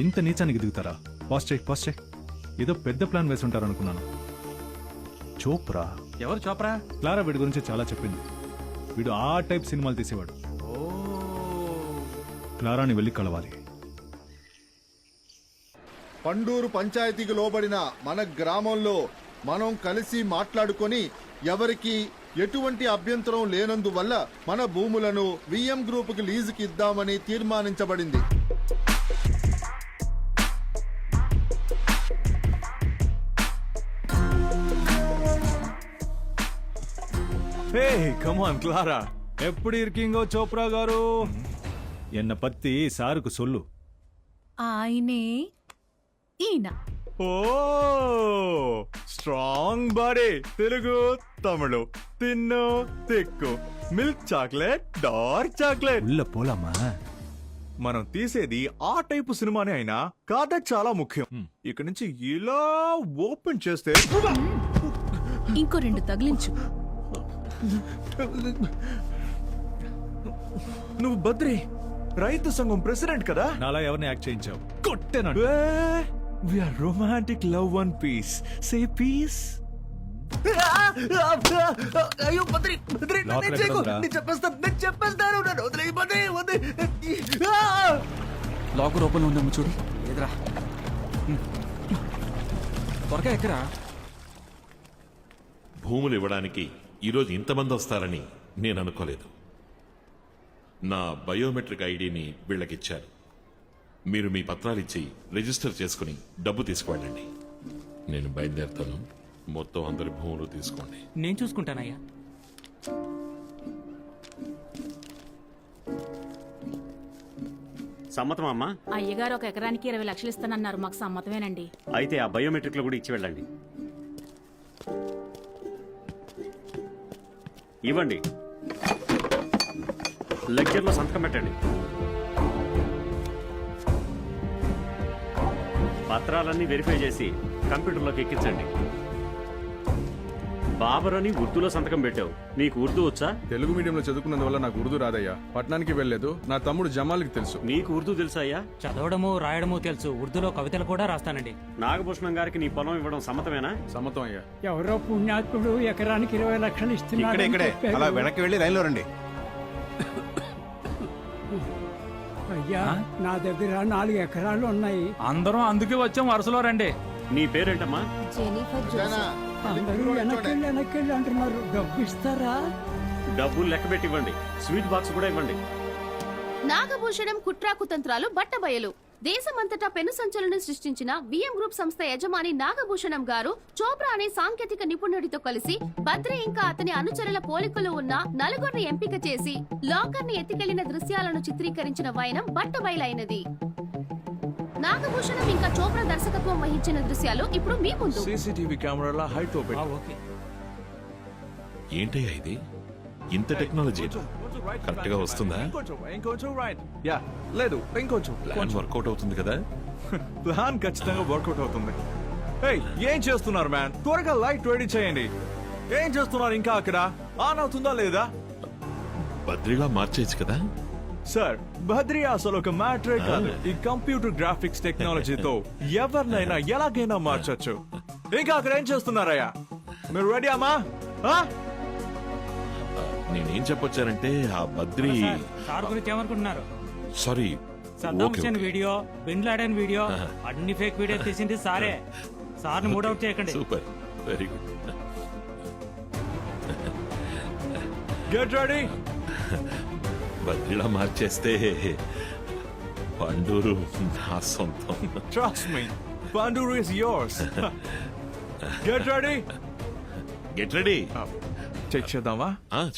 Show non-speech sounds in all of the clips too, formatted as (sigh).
ఇంత నీచానికి దిగుతారా? పాస్ చేయి పాస్ చేయి. ఏదో పెద్ద ప్లాన్ వేసి ఉంటారు అనుకున్నాను చోప్రా? ఎవరు చోప్రా? క్లారా వీడి గురించి చాలా చెప్పింది. వీడు ఆ టైప్ సినిమాలు తీసేవాడు. క్లారాని వెళ్ళి కలవాలి. పండూరు పంచాయతీకి లోబడిన మన గ్రామంలో మనం కలిసి మాట్లాడుకొని ఎవరికి ఎటువంటి అభ్యంతరం లేనందువల్ల మన భూములను విఎం గ్రూపుకి లీజుకి ఇద్దామని తీర్మానించబడింది. హే కమాన్ క్లారా ఎప్పుడు இருக்கீங்கோ చోప్రా గారు ఎన్న పత్తి సారుకు సొల్లు ఆయనే ఈయన ఓ స్ట్రాంగ్ బాడీ తెలుగు తమిళు తిన్ను తిక్కు మిల్క్ చాక్లెట్ డార్క్ చాక్లెట్ ఉల్ల పోలమ్మా మనం తీసేది ఆ టైపు సినిమానే అయినా కథ చాలా ముఖ్యం ఇక్కడ నుంచి ఇలా ఓపెన్ చేస్తే ఇంకో రెండు తగిలించు నువ్వు బద్రి రైతు సంఘం ప్రెసిడెంట్ కదా? నాలా ఎవరిని యాక్ట్ చేయించావు? కొట్టేనా or romantic love one piece say piece అయ్యో బద్రి బద్రి నేను చేయకు. ఎక్కడుందిరా? నేను చెప్పేస్తాను నేను చెప్పేస్తాను. నన్ను వదిలేయ్, బద్రి వద్దు లాకర్ ఓపెన్ ఉందేమో చూడు ఎదురా త్వరగా ఎక్కరా? భూములు ఇవ్వడానికి ఈరోజు ఇంతమంది వస్తారని నేను అనుకోలేదు. నా బయోమెట్రిక్ ఐడిని వీళ్ళకిచ్చారు. మీరు మీ పత్రాలు ఇచ్చి రిజిస్టర్ చేసుకుని డబ్బు తీసుకువెళ్ళండి. నేను బయలుదేరుతాను. మొత్తం అందరి భూములు తీసుకోండి. నేను చూసుకుంటానయ్యా. సమ్మతం అమ్మా? అయ్యగారు ఒక ఎకరానికి ఇరవై లక్షలు ఇస్తానన్నారు. మాకు సమ్మతమేనండి. అయితే ఆ బయోమెట్రిక్లో కూడా ఇచ్చి వెళ్ళండి. ఇవ్వండి. లెక్చర్లో సంతకం పెట్టండి. పత్రాలన్నీ వెరిఫై చేసి కంప్యూటర్లోకి ఎక్కించండి. బాబర్ అని ఉర్దూలో సంతకం పెట్టావు. నీకు ఉర్దూ వచ్చా? తెలుగు మీడియంలో చదువుకున్నందువల్ల నాకు ఉర్దూ రాదయ్యా. పట్టణానికి వెళ్ళలేదు. నా తమ్ముడు జమాల్కి తెలుసు. నీకు ఉర్దూ తెలుసా అయ్యా? చదవడము రాయడము తెలుసు. ఉర్దూలో కవితలు కూడా రాస్తానండి. నాగభూషణం గారికి నీ పొలం ఇవ్వడం సమ్మతమేనా? సమ్మతం అయ్యా. ఎవరో పుణ్యాత్ముడు ఎకరానికి ఇరవై లక్షలు ఇక్కడే ఇక్కడే. అలా వెనక్కి వెళ్ళి లైన్లో రండి. అయ్యా నా దగ్గర నాలుగు ఎకరాలు ఉన్నాయి. అందరం అందుకే వచ్చాం వరుసలో రండి. నీ పేరేంటమ్మా? జనా, అందరూ వెనక్కి వెనక్కి అంటున్నారు. డబ్బు ఇస్తారా? డబ్బులు లెక్క పెట్టి ఇవ్వండి. స్వీట్ బాక్స్ కూడా ఇవ్వండి. నాగభూషణం కుట్రాకుతంత్రాలు బట్టబయలు. దేశమంతటా పెను సంచలనం సృష్టించిన విఎం గ్రూప్ సంస్థ యజమాని నాగభూషణం గారు చోప్రా అనే సాంకేతిక నిపుణుడితో కలిసి బద్రి ఇంకా అతని అనుచరుల పోలికలు ఉన్న నలుగురిని ఎంపిక చేసి లాకర్ని ఎత్తికెళ్ళిన దృశ్యాలను చిత్రీకరించిన వైనం బట్టబయలైనది. నాగభూషణం ఇంకా చోప్రా దర్శకత్వం వహించిన దృశ్యాలు ఇప్పుడు మీ ముందు. సీసీటీవీ కెమెరాల హైట్ ఓపెన్ ఓకే. ఏంటయ్యా ఇది? ఇంత టెక్నాలజీ. కరెక్ట్గా వస్తుందా? ఇంకొంచెం ఇంకొంచెం రైట్ యా లేదు ఇంకొంచెం. ప్లాన్ వర్కౌట్ అవుతుంది కదా? (laughs) ప్లాన్ ఖచ్చితంగా వర్కౌట్ అవుతుంది. ఏయ్ ఏం చేస్తున్నారు మ్యాన్ త్వరగా లైట్ రెడీ చేయండి. ఏం చేస్తున్నారు ఇంకా అక్కడ? ఆన్ అవుతుందా లేదా? బద్రిలా మార్చేయచ్చు కదా? సార్ బద్రి అసలు ఒక మ్యాటరే కాదు. ఈ కంప్యూటర్ గ్రాఫిక్స్ టెక్నాలజీతో (laughs) ఎవరినైనా ఎలాగైనా మార్చొచ్చు. ఇంకా అక్కడ ఏం చేస్తున్నారయ్యా? మీరు రెడీ అమ్మా? ఆ? నేనేం చెప్పొచ్చానంటే ఆ బద్రి సార్ గురించి ఏమనుకుంటున్నారు? Sorry Saddam okay. Video bin Laden video అన్ని ఫేక్ వీడియో తీసింది సారే. సార్ని మూడౌట్ చేయకండి. Super very good get ready బద్రిలా మార్చేస్తే పండూరు నా సొంతం. ట్రస్ట్ మీ Panduru is yours get ready get ready check చేద్దామా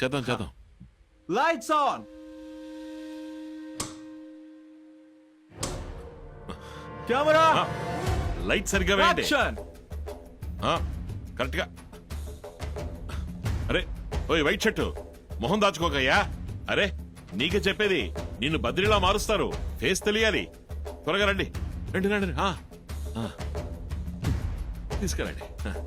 చేద్దాం చేద్దాం లైట్స్ ఆన్ కెమెరా లైట్ సరిగ్గా వేయండి. కరెక్ట్గా. అరే ఓయ్ వైట్ షర్టు మొహం దాచుకోకయ్యా. అరే నీకే చెప్పేది. నిన్ను బద్రిలా మారుస్తారు. ఫేస్ తెలియాలి. త్వరగా రండి. రండి రండి రండి. ఆ, ఆ. తీసుకురండి. ఆ.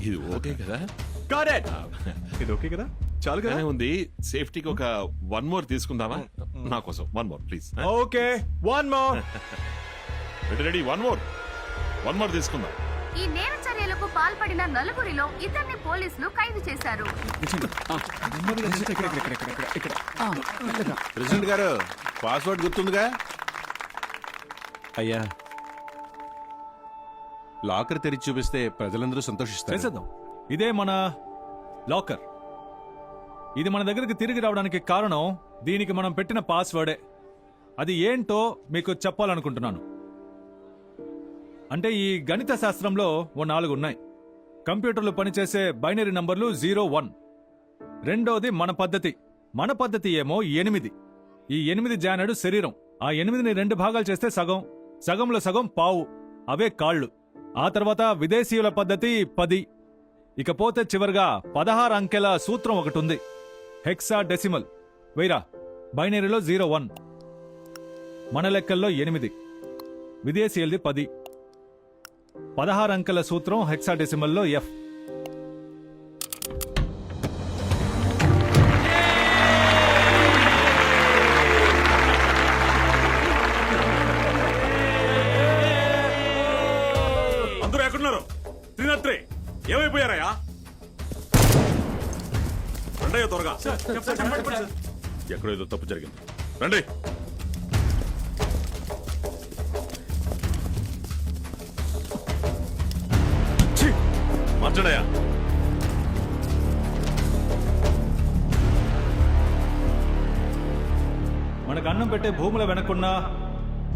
ఇది ఓకే కదా? గాట్ ఇట్ ఇది ఓకే కదా? చాలు కదా? ఉంది. సేఫ్టీకి ఒక వన్ మోర్ తీసుకుందామా? నా కోసం. One more please. Okay. One more. (laughs) Ready ready. One more. One more తీసుకుందాం. ఈ నేర చర్యలకు పాల్పడిన నలుగురిలో ఇద్దరిని పోలీసులు ఖైదు చేశారు. ప్రెసిడెంట్ గారు పాస్వర్డ్ గుర్తుందిగా? అయ్యా. లాకర్ తెరిచి చూపిస్తే ప్రజలందరూ సంతోషిస్తారు. చేసేద్దాం. ఇదే మన లాకర్. ఇది మన దగ్గరికి తిరిగి రావడానికి కారణం దీనికి మనం పెట్టిన పాస్వర్డే. అది ఏంటో మీకు చెప్పాలనుకుంటున్నాను. అంటే ఈ గణిత శాస్త్రంలో ఓ నాలుగు ఉన్నాయి కంప్యూటర్లు పనిచేసే బైనరీ నంబర్లు జీరో వన్. రెండోది మన పద్ధతి. మన పద్ధతి ఏమో ఎనిమిది. ఈ ఎనిమిది జానడు శరీరం. ఆ ఎనిమిదిని రెండు భాగాలు చేస్తే సగం. సగంలో సగం పావు. అవే కాళ్ళు. ఆ తర్వాత విదేశీయుల పద్ధతి పది. ఇకపోతే చివరిగా పదహారు అంకెల సూత్రం ఒకటి ఉంది హెక్సా డెసిమల్ వైరా బైనరీలో జీరో వన్. మన లెక్కల్లో ఎనిమిది. విదేశీయులది పది. పదహారు అంకెల సూత్రం హెక్సా డెసిమల్లో ఎఫ్. అందరూ ఎక్కడున్నారు? త్రినత్రి ఏమైపోయారయ్యా? రండయ్య త్వరగా. ఎక్కడో ఏదో తప్పు జరిగింది. రండి. మార్చడయ్యా మనకు అన్నం పెట్టే భూముల వెనకున్న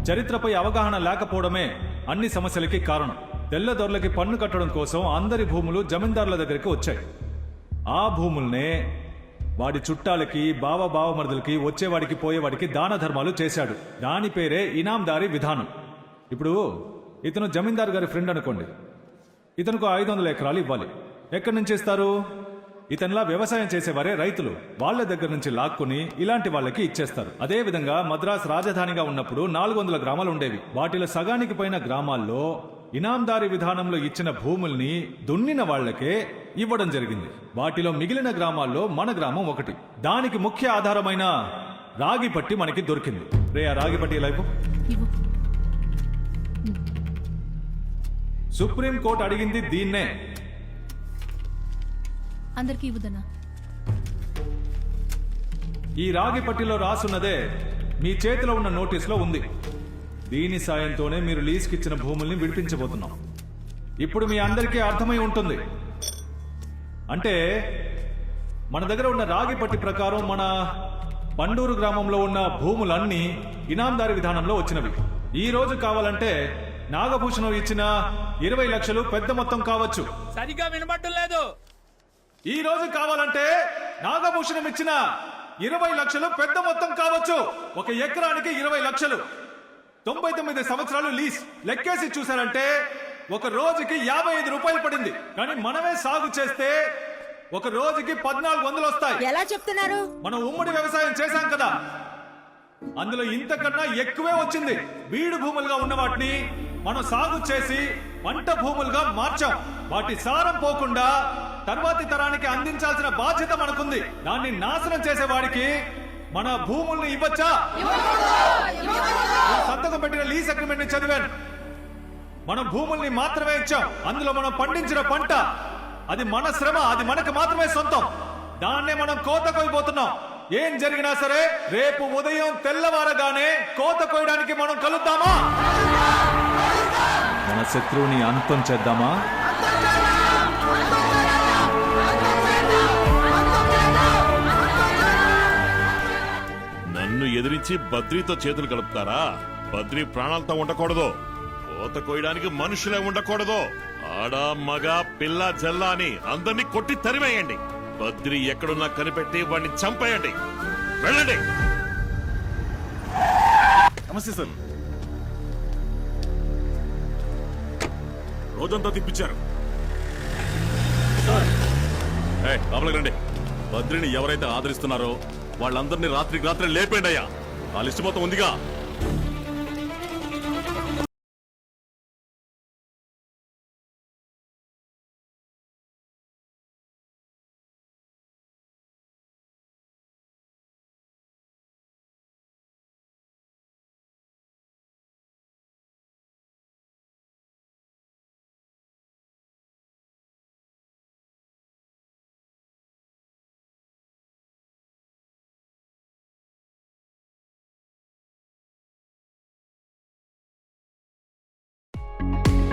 చరిత్రపై అవగాహన లేకపోవడమే అన్ని సమస్యలకి కారణం. తెల్లదొరలకి పన్ను కట్టడం కోసం అందరి భూములు జమీందారుల దగ్గరికి వచ్చాయి. ఆ భూముల్నే వాడి చుట్టాలకి బావ బావమరుదులకి వచ్చేవాడికి పోయేవాడికి దాన ధర్మాలు చేశాడు. దాని పేరే ఇనాందారి విధానం. ఇప్పుడు ఇతను జమీందారు గారి ఫ్రెండ్ అనుకోండి. ఇతనుకు ఐదు వందల ఎకరాలు ఇవ్వాలి. ఎక్కడి నుంచి ఇస్తారు? ఇతనిలా వ్యవసాయం చేసేవారే రైతులు. వాళ్ళ దగ్గర నుంచి లాక్కుని ఇలాంటి వాళ్ళకి ఇచ్చేస్తారు. అదే విధంగా మద్రాస్ రాజధానిగా ఉన్నప్పుడు నాలుగు వందల గ్రామాలు ఉండేవి. వాటిలో సగానికి పైన గ్రామాల్లో ఇనాందారి విధానంలో ఇచ్చిన భూముల్ని దున్నిన వాళ్ళకే ఇవ్వడం జరిగింది. వాటిలో మిగిలిన గ్రామాల్లో మన గ్రామం ఒకటి. దానికి ముఖ్య ఆధారమైన రాగిపట్టి మనకి దొరికింది. రే ఆ రాగిపట్టి లైఫ్ ఇలా ఇవ్వు. సుప్రీం కోర్టు అడిగింది దీన్నే. అందరికీ ఇవ్వదన్నా. ఈ రాగి పట్టిలో రాసున్నదే మీ చేతిలో ఉన్న నోటీసులో ఉంది. దీని సాయంతోనే మీరు లీజ్కిచ్చిన భూముల్ని విడిపించబోతున్నాం. ఇప్పుడు మీ అందరికీ అర్థమై ఉంటుంది. అంటే మన దగ్గర ఉన్న రాగి పట్టి ప్రకారం మన పండూరు గ్రామంలో ఉన్న భూములన్నీ ఇనాందారి విధానంలో వచ్చినవి. ఈ రోజు కావాలంటే నాగభూషణం ఇచ్చిన ఇరవై లక్షలు పెద్ద మొత్తం కావచ్చు. సరిగా వినబట్టం లేదు ఈ రోజు కావాలంటే నాగభూషణం ఇచ్చిన ఇరవై లక్షలు పెద్ద మొత్తం కావచ్చు. ఒక ఎకరానికి ఇరవై లక్షలు. తొంభై తొమ్మిది సంవత్సరాలు లీజ్ లెక్కేసి చూసారంటే ఒక రోజుకి యాభై ఐదు రూపాయలు పడింది. కానీ మనమే సాగు చేస్తే ఒక రోజుకి పద్నాలుగు వందలు వస్తాయి. ఎలా చెప్తున్నారు? మనం ఉమ్మడి వ్యవసాయం చేశాం కదా. అందులో ఇంతకన్నా ఎక్కువే వచ్చింది. బీడు భూములుగా ఉన్న వాటిని మనం సాగు చేసి పంట భూములుగా మార్చాం. వాటి సారం పోకుండా తర్వాతి తరానికి అందించాల్సిన బాధ్యత మనకుంది. దాన్ని నాశనం చేసేవాడికి మన భూముల్ని ఇవ్వచ్చా? సంతకం పెట్టిన లీజ్ అగ్రిమెంట్ని చదివాను. మనం భూముల్ని మాత్రమే ఇచ్చాం. అందులో మనం పండించిన పంట అది మన శ్రమ అది మనకు మాత్రమే సొంతం. దాన్నే మనం కోత కోయిపోతున్నాం ఏం జరిగినా సరే రేపు ఉదయం తెల్లవారగానే కోత కోయడానికి మనం కలుద్దామా? మన శత్రువుని అంతం చేద్దామా? నన్ను ఎదిరించి బద్రీతో చేతులు కలుపుతారా? బద్రీ ప్రాణాలతో ఉండకూడదు. కోత కోయడానికి మనుషులే ఉండకూడదు. ఆడ మగ పిల్ల జల్ల అని అందరినీ కొట్టి తరిమేయండి. బద్రి ఎక్కడున్నా కనిపెట్టి వాడిని చంపేయండి. వెళ్ళండి. నమస్తే సార్. రోజంతా తిప్పించారు. లోపలికి రండి. బద్రిని ఎవరైతే ఆదరిస్తున్నారో వాళ్ళందరినీ రాత్రికి రాత్రి లేపేండి అయ్యా. ఆ లిస్ట్ మొత్తం ఉందిగా. రండి